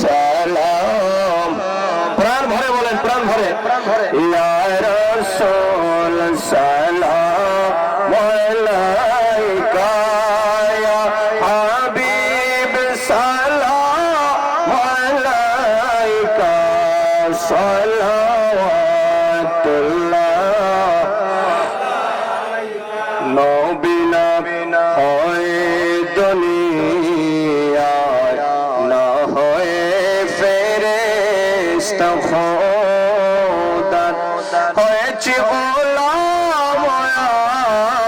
সালাম। প্রাণ ভরে বলেন, প্রাণ ভরে। প্রাণ ভরে রাসূল সালাম হাবিব সালাম সালাওয়াতুল্লাহ। নবিনা হয় দুনিয়ায় ফেরেশতা খোদা হয়েছে গোলাম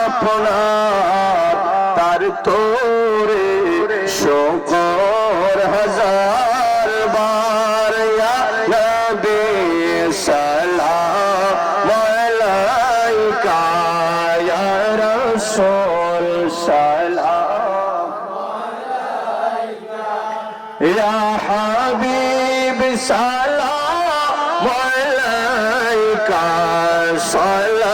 আপনার। তার তোরে শকর হাজার বার। নবী সালাম আলাইকা, ইয়া রাসূল সালাম ইয়া হাবিব সালাম Salawatullah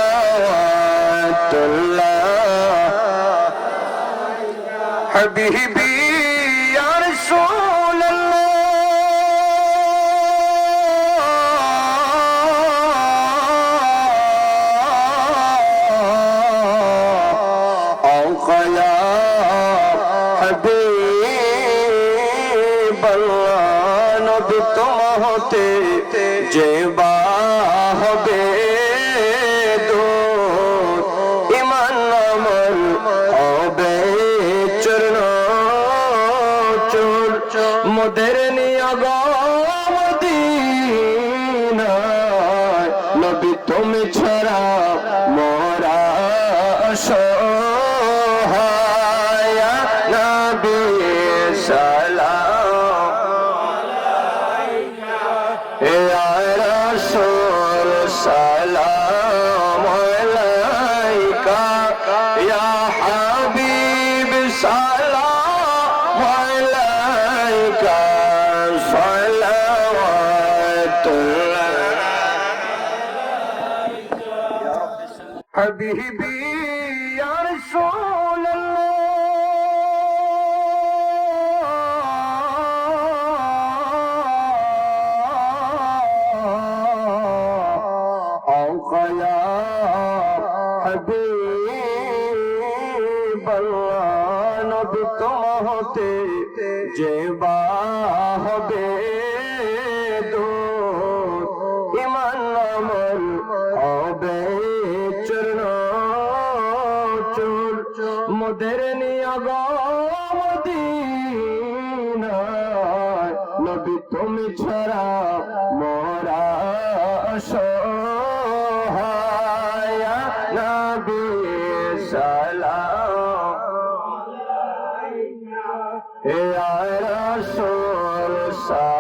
Habibi হতে যে বা হবে ইমান আমল হবে চরণ চোর মোদের নিয়গ মদিনায় নবী তুমি ছাড়া رسول سلام عليك يا حبيب سلام عليك صلوات الله حبيبي يا رسول الله নবী যে বা হবে ইমান আমল হবে চরণ চুল। মোদের নিয়গ নবী তুমি ছাড়া মোরা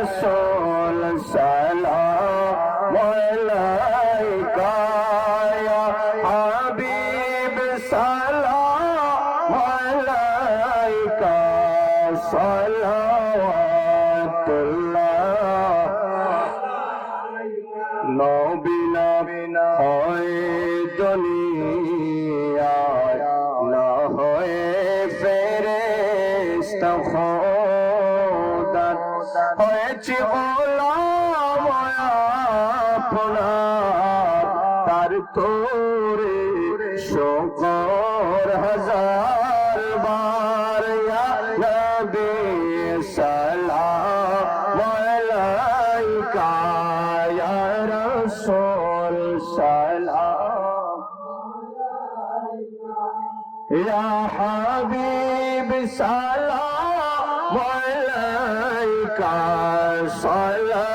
রাসূল সালাম আলাইকা ইয়া হাবিব সালাম আলাইকা সালাওয়াতুল্লাহ নবিনা হয় দুনিয়ায় না হয় ফেরেশতা খোদা গোলাম আপনার তার তোরে শকর হাজার বার নবী সালাম আলাইকা ইয়া রাসূল সালাম ইয়া হাবিব সালাম আলাইকা সালাওয়াতুল্লাহ